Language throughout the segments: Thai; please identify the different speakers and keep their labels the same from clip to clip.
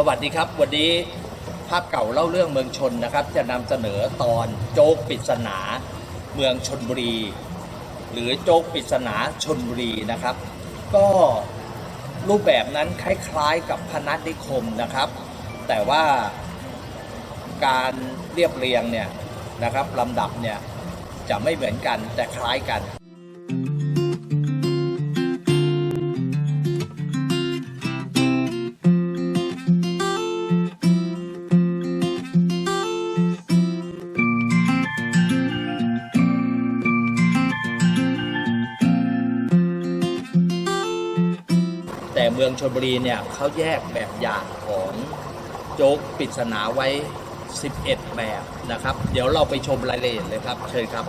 Speaker 1: สวัสดีครับ วันนี้ภาพเก่าเล่าเรื่องเมืองชนนะครับ จะนำเสนอตอนโจ๊กปริศนา เมืองชนบุรี หรือโจ๊กปริศนาชนบุรีนะครับ ก็รูปแบบนั้นคล้ายๆกับพนัสนิคมนะครับ แต่ว่าการเรียบเรียงเนี่ยนะครับลำดับเนี่ยจะไม่เหมือนกันแต่คล้ายกัน ชลบุรีเนี่ยเขาแยกแบบอย่างของโจ๊กปริศนาไว้ 11 แบบนะครับ เดี๋ยวเราไปชมรายละเอียดเลยครับ เชิญครับ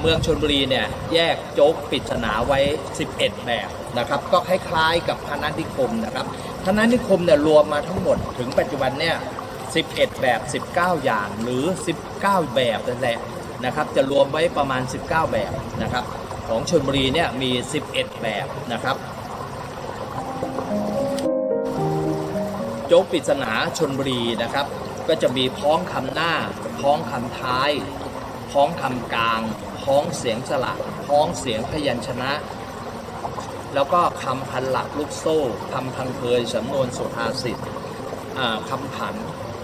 Speaker 1: เมืองชนบุรีเนี่ยแยกโจ๊กปริศนาไว้ 11 แบบนะครับ ก็คล้ายๆกับพนัสนิคมนะครับพนัสนิคมเนี่ยรวมมาทั้งหมดถึงปัจจุบันเนี่ย11 แบบ 19 อย่างหรือ 19 แบบนั่นแหละนะครับจะรวมไว้ประมาณ 19 แบบนะครับ ของชนบุรีเนี่ยมี 11 แบบนะครับโจ๊กปริศนาชนบุรีนะครับ ก็จะมีพ้องคำหน้า พ้องคำท้าย พ้องคำกลาง พ้องเสียงสระพ้องเสียงพยัญชนะ แล้วก็คำพันหลักลูกโซ่คำพังเพยสำนวนสุภาษิตคำผัน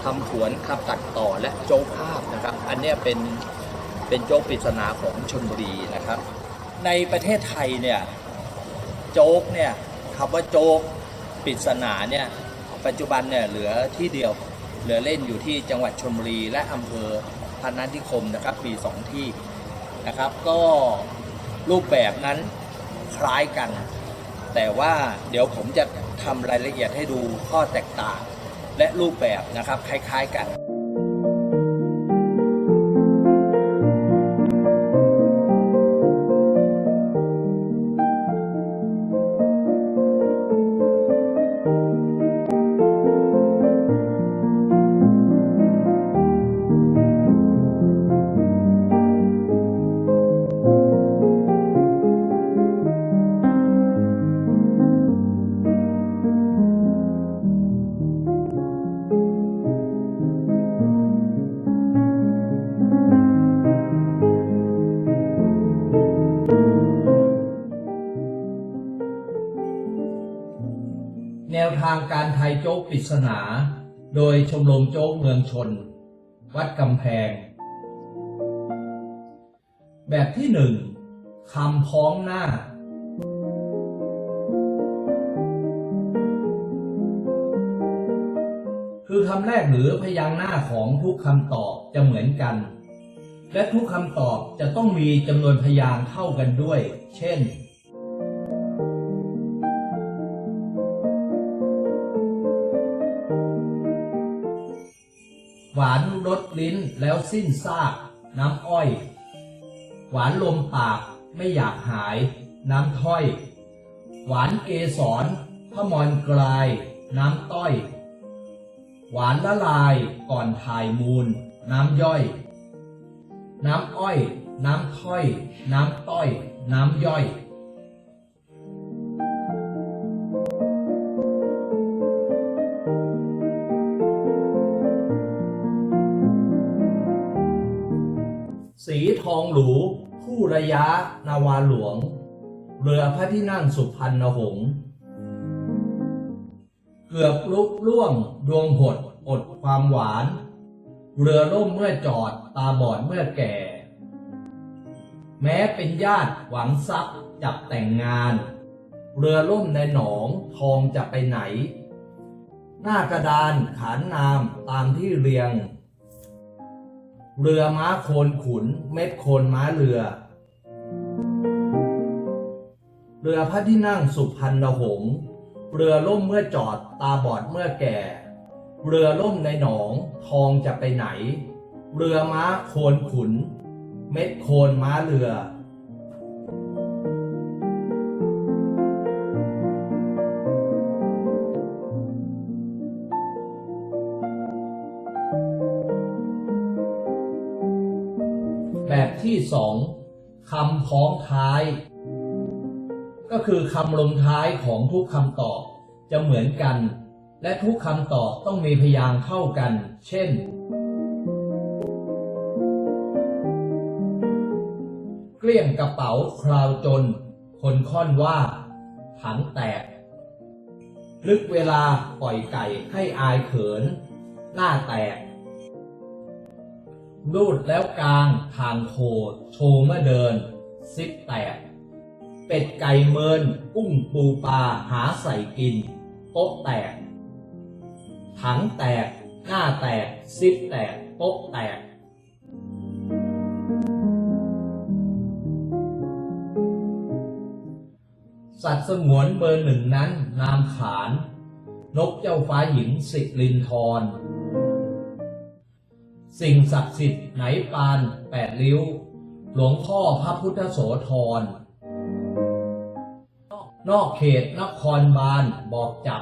Speaker 1: คำผวนคำตัดต่อและโจ๊กภาพนะครับ อันเนี้ยเป็นเป็นโจ๊กปริศนาของชนบุรีนะครับ ในประเทศไทยเนี่ยโจ๊กเนี่ยคำว่าโจ๊กปริศนาเนี่ยปัจจุบันเนี่ยเหลือที่เดียวเหลือเล่นอยู่ที่จังหวัดชลบุรีและอำเภอพนัสนิคมนะครับมีสองที่ นะครับ ก็รูปแบบนั้นคล้ายกัน แต่ว่าเดี๋ยวผมจะทำรายละเอียดให้ดูข้อแตกต่าง และรูปแบบนะครับคล้าย ๆกันแน ปริศนา โดยชมรมโจ๊กเมืองชน วัดกำแพง แบบที่หนึ่งคำพ้องหน้า คือคำแรกหรือพยางค์หน้าของทุกคำตอบจะเหมือนกัน และทุกคำตอบจะต้องมีจำนวนพยางค์เท่ากันด้วย เช่น ลิ้นแล้วสิ้นซาก น้ำอ้อย หวานลมปากไม่อยากหาย น้ำถ้อย หวานเกสรพมรกลาย น้ำต้อย หวานละลายก่อนถ่ายมูล น้ำย่อย น้ำอ้อย น้ำถ้อย น้ำต้อย น้ำย่อย สีทองหรูผู้ระยะนาวาหลวง เรือพระที่นั่งสุพรรณหงษ์เกือบลุกล่วงดวงหดอดความหวาน เรือล่มเมื่อจอดตาบอดเมื่อแก่ แม้เป็นญาติหวังทรัพย์จับแต่งงาน เรือล่มในหนองทองจะไปไหน หน้ากระดานขานนามตามที่เรียง เรือม้าโคนขุน เม็ดโคนม้าเรือ เรือพระที่นั่งสุพรรณหงษ์เรือล่มเมื่อจอดตาบอดเมื่อแก่ เรือล่มในหนองทองจะไปไหน เรือม้าโคนขุน เม็ดโคนม้าเรือ สองคำพ้องท้าย ก็คือคำลงท้ายของทุกคำตอบจะเหมือนกัน และทุกคำตอบต้องมีพยางค์เท่ากัน เช่น เกลี้ยงกระเป๋าคราวจน คนค่อนว่า ถังแตก ลึกเวลาปล่อยไก่ให้อายเขิน หน้าแตก รูดแล้วกลางทางโคโชว์เมื่อเดิน ซิปแตก เป็ดไก่เมิน กุ้งปูปลาหาใส่กิน โต๊ะแตก ถังแตก หน้าแตก ซิปแตก โต๊ะแตกสัตว์สงวนเบอร์หนึ่งนั้น นามขาน นกเจ้าฟ้าหญิงสิรินทร สิ่งศักดิ์สิทธิ์ไหนปานแปดริ้ว หลวงพ่อพระพุทธโสธร นอกเขตนครบาลบอกจับ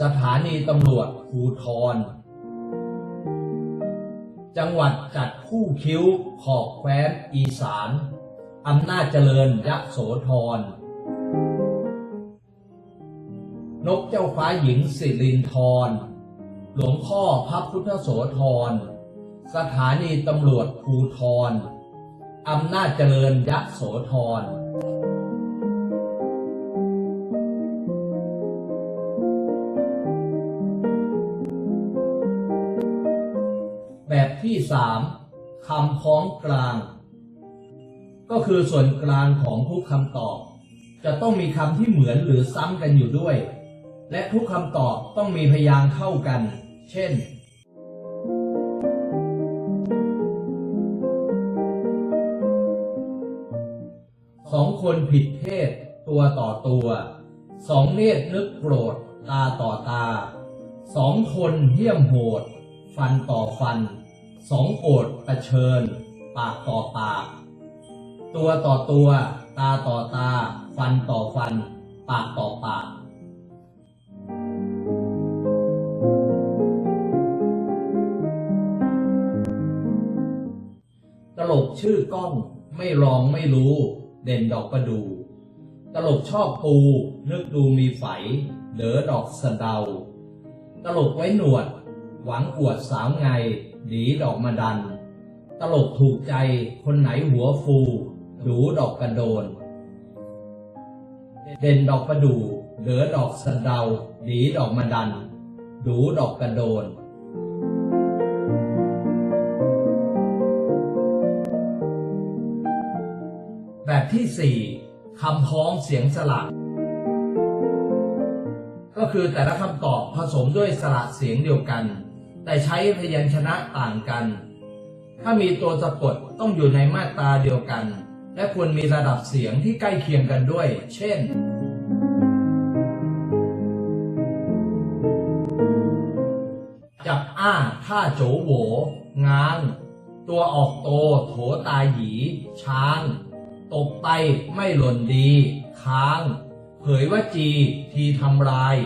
Speaker 1: สถานีตำรวจภูทร จังหวัดจัดคู่คิ้วขอบแคว้นอีสานอำนาจเจริญยะโสธร นกเจ้าฟ้าหญิงสิรินทร หลวงพ่อพระพุทธโสธร สถานีตำรวจภูทรอำนาจเจริญยะโสธรแบบที่สามคำพ้องกลาง ก็คือส่วนกลางของทุกคำตอบ จะต้องมีคำที่เหมือนหรือซ้ำกันอยู่ด้วย และทุกคำตอบต้องมีพยางค์เท่ากัน เช่น คนผิดเพศตัวต่อตัว สองเนตรนึกโกรธตาต่อตา สองคนเหี้ยมโหด ฟันต่อฟัน สองโกรธประเชิญ ปากต่อปาก ตัวต่อตัว ตาต่อตา ฟันต่อฟัน ปากต่อปากตลกชื่อกล้องไม่ลองไม่รู้ เด่นดอกประดูตลกชอบปูนึกดูมีไฝเด๋อดอกสะเดา ตลกไว้หนวด หวังอวดสาวไงดีดอกมาดัน ตลกถูกใจคนไหนหัวฟูดูดอกกระโดน เด่นดอกประดูเด๋อดอกสะเดา ดีดอกมาดัน ดูดอกกระโดน ที่สี่คำพ้องเสียงสลักก็คือแต่ละคำตอบผสมด้วยสระเสียงเดียวกัน แต่ใช้พยัญชนะต่างกัน ถ้ามีตัวสะกดต้องอยู่ในมาตราเดียวกัน และควรมีระดับเสียงที่ใกล้เคียงกันด้วย เช่นจับอ้าท่าโจโหวงางตัวออกโต โถตาหยี ช้าง ตกไปไม่หล่นดี ค้าง เผยว่าจีทีทำลาย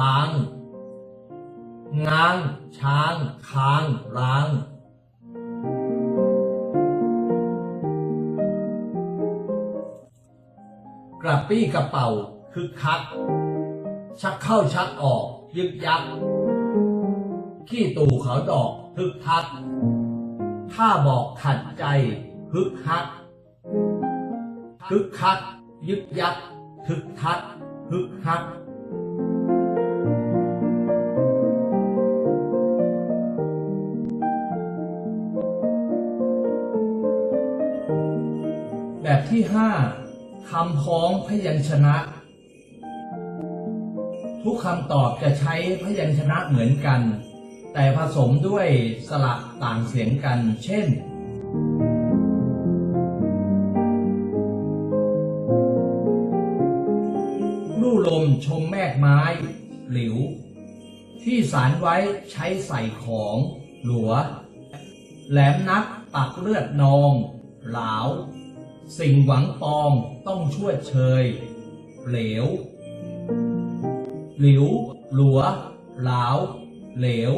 Speaker 1: ล้าง ง้าง ช้าง ค้าง ล้างกระปี้กระเป๋าคึกคัก ชักเข้าชักออก ยึกยัก ขี้ตู่เขาดอกฮึกทัก ถ้าบอกขัดใจ ฮึกฮัก คึกคัก ยึกยักคึกคักคึกคักแบบที่ห้าคำพ้องพยัญชนะ ทุกคำตอบจะใช้พยัญชนะเหมือนกัน แต่ผสมด้วยสระต่างเสียงกัน เช่น กไม้ หลิว ที่สารไว้ใช้ใส่ของ หลัว แหลมนักปักเลือดนอง หลาว สิ่งหวังปองต้องช่วยเชย เหลว หลิว หลัว หลาว เหลว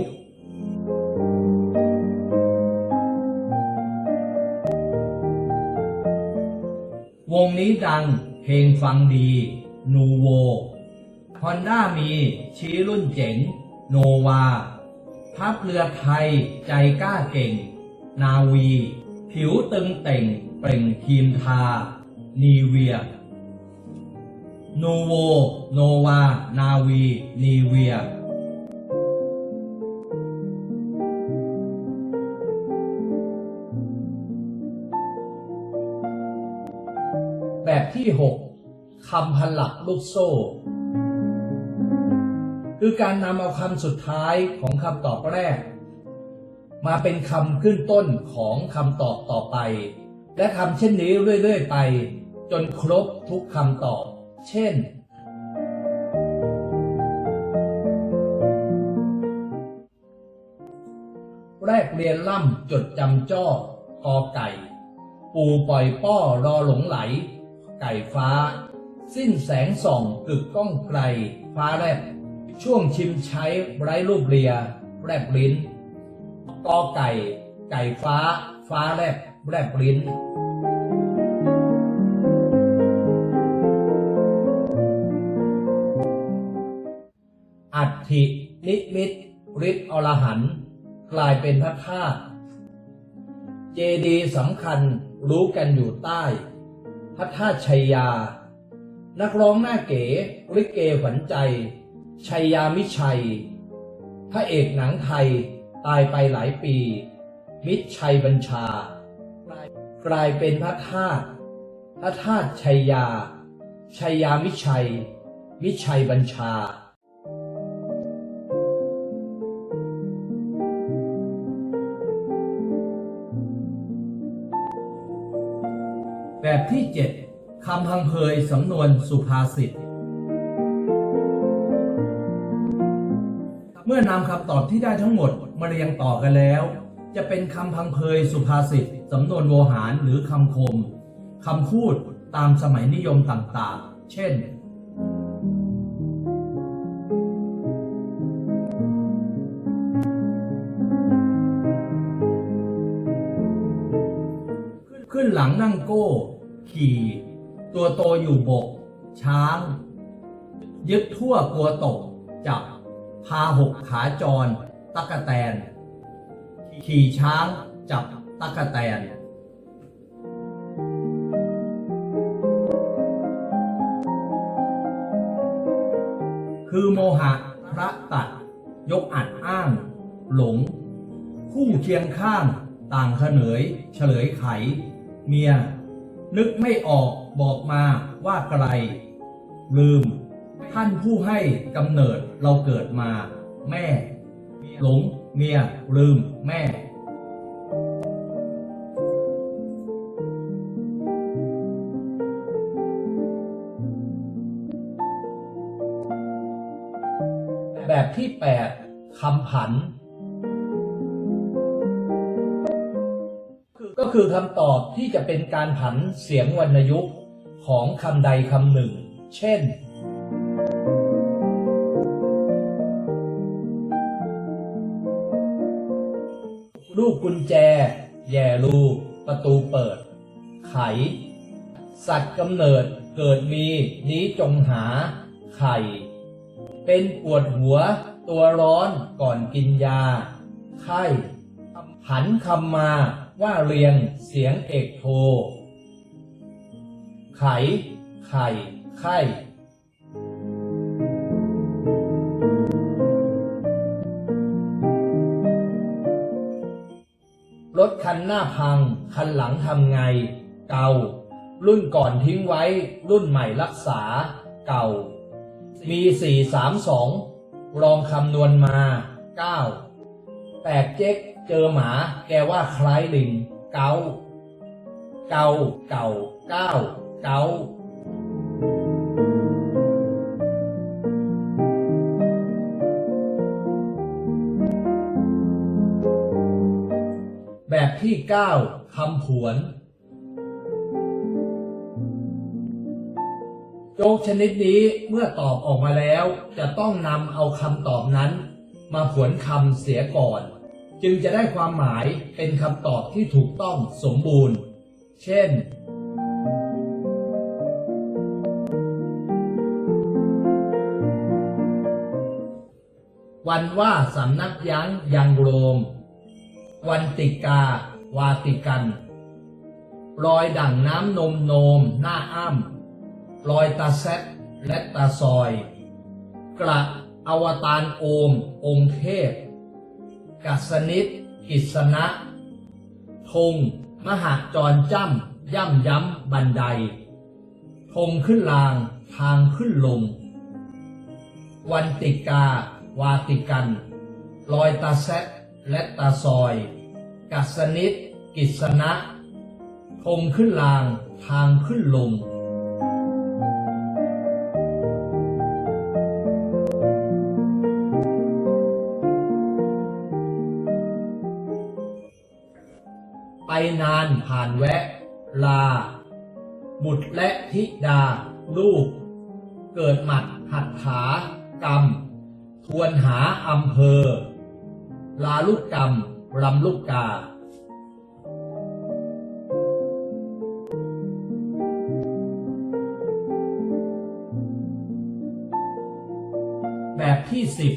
Speaker 1: วงนี้ดังเพลงฟังดี นูโว ฮอนด้ามีชี้รุ่นเจ๋ง โนวา ทัพเรือไทยใจกล้าเก่ง นาวี ผิวตึงเต่ง เปล่งทีมทา นีเวียนูโว โนวา นาวี นีเวียแบบที่ 6คำพันหลักลูกโซ่ คือการนำเอาคำสุดท้ายของคำตอบแรก มาเป็นคำขึ้นต้นของคำตอบต่อไป และคำเช่นนี้เรื่อย ๆ ไป จนครบทุกคำตอบ เช่น แรกเรียนล่ำจดจำจ้อกอไก่ ปูปล่อยป้อรอหลงไหล ไก่ฟ้า สิ้นแสงส่องกึกก้องไกล ฟ้าแลบ ช่วงชิมใช้ไร้รูปเรียแรบลิ้นกอไก่ ไก่ฟ้า ฟ้าแลบแรบลิ้นอัฐินิมิตฤทธิ์อรหันกลายเป็นพระธาตุเจดีสำคัญรู้กันอยู่ใต้ พระธาตุชัยยา นักร้องหน้าเก๋ริเกขวัญใจ ชัยยามิชัย พระเอกหนังไทยตายไปหลายปี มิตรชัยบัญชา กลายเป็นพระธาตุพระธาตุชัยยา ชัยยามิชัย มิชัยบัญชาแบบที่ 7คำพังเพยสำนวนสุภาษิต เมื่อนำคำตอบที่ได้ทั้งหมดมาเรียงต่อกันแล้ว จะเป็นคำพังเพยสุภาษิตสำนวนโวหารหรือคำคมคำพูดตามสมัยนิยมต่างๆ เช่น ขึ้นหลังนั่งโก้ ขี่ ตัวโตอยู่บก ช้าง ยึดทั่วกลัวตก จับ พาหกขาจร ตะกะแตน ขี่ช้างจับตะกะแตนคือโมหะพระตัด ยกอัดอ้าง หลง คู่เคียงข้าง ต่างเขนยเฉลยไข เมีย นึกไม่ออกบอกมาว่าไกล ลืม ท่านผู้ให้กำเนิดเราเกิดมาแม่ หลงเมียลืมแม่แบบที่ 8คำผัน ก็คือคำตอบที่จะเป็นการผันเสียงวรรณยุกต์ของคำใดคำหนึ่ง เช่น แย่ลูประตูเปิด ไข สัตว์กำเนิดเกิดมีนี้จงหา ไข่ เป็นปวดหัวตัวร้อนก่อนกินยา ไข้หันคำมาว่าเรียงเสียงเอกโท ไข ไข่ ไข้ ถคันหน้าพัง คันหลังทำไง เก่า รุ่นก่อนทิ้งไว้ รุ่นใหม่รักษา เก่า มีสี่สามสองลองคำนวณมาเก้าแปดเจ๊กเจอหมา แกว่าคล้ายลิง เกาเกาเก่าเก้าเกา 9คำผวน โจ๊กชนิดนี้เมื่อตอบออกมาแล้ว จะต้องนำเอาคำตอบนั้น มาผวนคำเสียก่อน จึงจะได้ความหมายเป็นคำตอบที่ถูกต้องสมบูรณ์ เช่นวันว่าสำนักยั้งยังโรม วันติกา วาติกันรอยดั่งน้ำนมโนม หน้าอ้ำรอยตาแซดและตาซอย กระอวตารโอม องค์เทพ กัสนิตกิษณะธงมหาจรจ้ำย่ำย้ำบันไดธงขึ้นลางทางขึ้นลง วันติกา วาติกันรอยตาแซดและตาซอย กัสนิตกิษณะธงขึ้นลาง ทางขึ้นลง ไปนานผ่านแวะ ลา บุตรและธิดา ลูก เกิดหมัด หัตถากรรม ทวนหาอำเภอ ลาลูกกรรม รำลูกกา แบบที่สิบ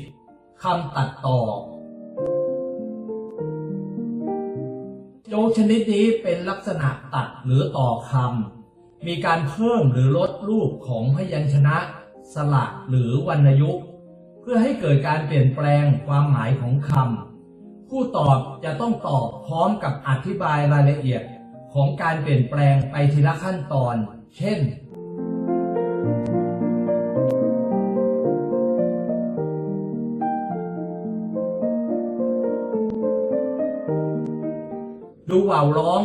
Speaker 1: คำตัดต่อ โจกชนิดนี้เป็นลักษณะตัดหรือต่อคำ มีการเพิ่มหรือลดรูปของพยัญชนะ สระหรือวรรณยุกต์ เพื่อให้เกิดการเปลี่ยนแปลงความหมายของคำ ผู้ตอบจะต้องตอบพร้อมกับอธิบายรายละเอียดของการเปลี่ยนแปลงไปทีละขั้นตอน เช่น ดูว่าวร้อง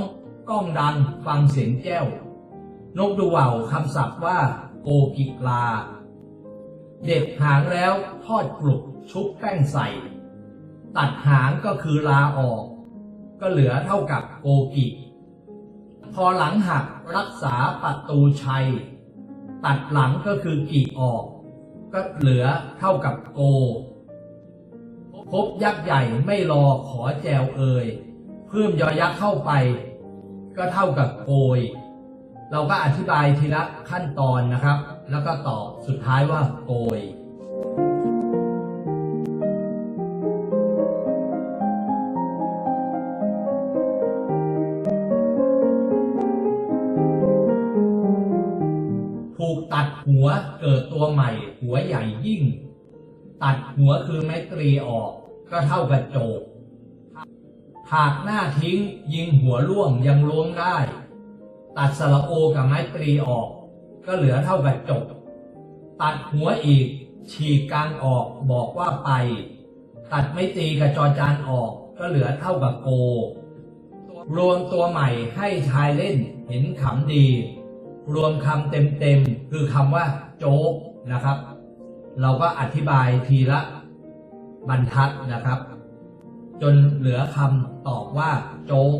Speaker 1: ก้องดังฟังเสียงแก้ว นกดูว่าวคำศัพท์ว่าโกกิลา เด็ดหางแล้วทอดกลุกชุบแป้งใส่ ตัดหางก็คือลาออก ก็เหลือเท่ากับโกกิ พอหลังหักรักษาปัตูชัย ตัดหลังก็คือกิออก ก็เหลือเท่ากับโก พบยักษ์ใหญ่ไม่รอขอแจวเอ่ยเพิ่มยอยักษ์เข้าไป ก็เท่ากับโกย เราก็อธิบายทีละขั้นตอนนะครับ แล้วก็ตอบสุดท้ายว่าโกย หัวเกิดตัวใหม่ หัวใหญ่ยิ่ง ตัดหัวคือไม้ตรีออก ก็เท่ากับโจกหากหน้าทิ้งยิงหัวล่วงยังล้วงได้ ตัดสระโอกับไม้ตรีออก ก็เหลือเท่ากับจบ ตัดหัวอีก ฉีกกลางออกบอกว่าไป ตัดไม้ตรีกับจอจานออก ก็เหลือเท่ากับโก รวมตัวใหม่ให้ชายเล่นเห็นขำดี รวมคำเต็มๆคือคำว่าโจ๊กนะครับ เราก็อธิบายทีละบรรทัดนะครับ จนเหลือคำตอบว่าโจ๊ก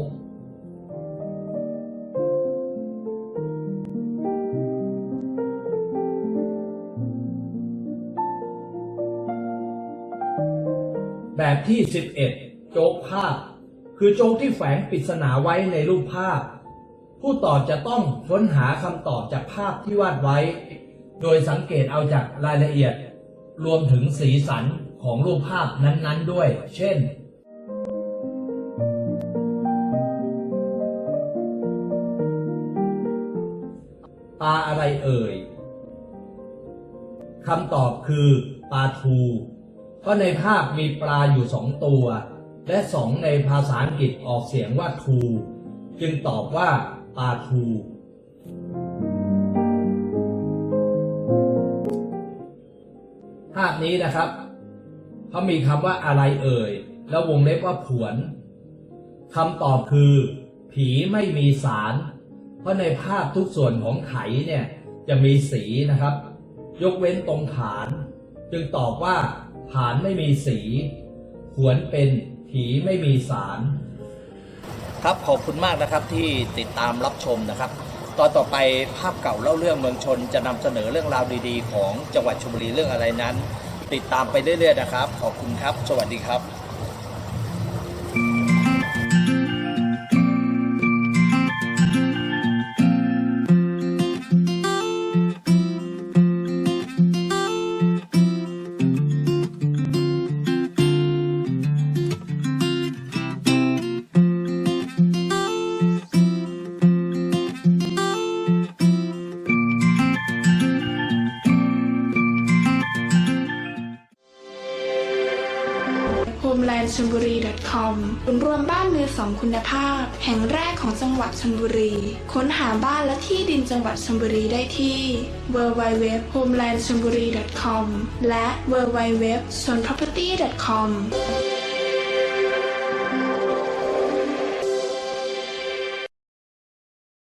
Speaker 1: แบบที่ 11 โจ๊กภาพ คือโจ๊กที่แฝงปริศนาไว้ในรูปภาพ ผู้ตอบจะต้องค้นหาคำตอบจากภาพที่วาดไว้ โดยสังเกตเอาจากรายละเอียด รวมถึงสีสันของรูปภาพนั้นๆด้วย เช่น ปลาอะไรเอ่ยคำตอบคือปลาทู เพราะในภาพมีปลาอยู่สองตัว และสองในภาษาอังกฤษออกเสียงว่าทู จึงตอบว่า ปาทูภาพนี้นะครับเขามีคำว่าอะไรเอ่ย แล้ววงเล็บว่าผวนคำตอบคือ ผีไม่มีสาร เพราะในภาพทุกส่วนของไขเนี่ยจะมีสีนะครับ ยกเว้นตรงฐาน จึงตอบว่าฐานไม่มีสีผวนเป็นผีไม่มีสาร
Speaker 2: ครับขอบคุณมากนะครับที่ติดตามรับชมนะครับ ตอนต่อไปภาพเก่าเล่าเรื่องเมืองชน จะนำเสนอเรื่องราวดีๆ ของจังหวัดชลบุรีเรื่องอะไรนั้น ติดตามไปเรื่อยๆนะครับ ขอบคุณครับ สวัสดีครับ
Speaker 3: มือสองคุณภาพ แห่งแรกของจังหวัดชลบุรี ค้นหาบ้านและที่ดินจังหวัดชลบุรีได้ที่ w w w h o m e l a n d c h a m b u r i c o m และ w w w s o n p r o p e r t y c o m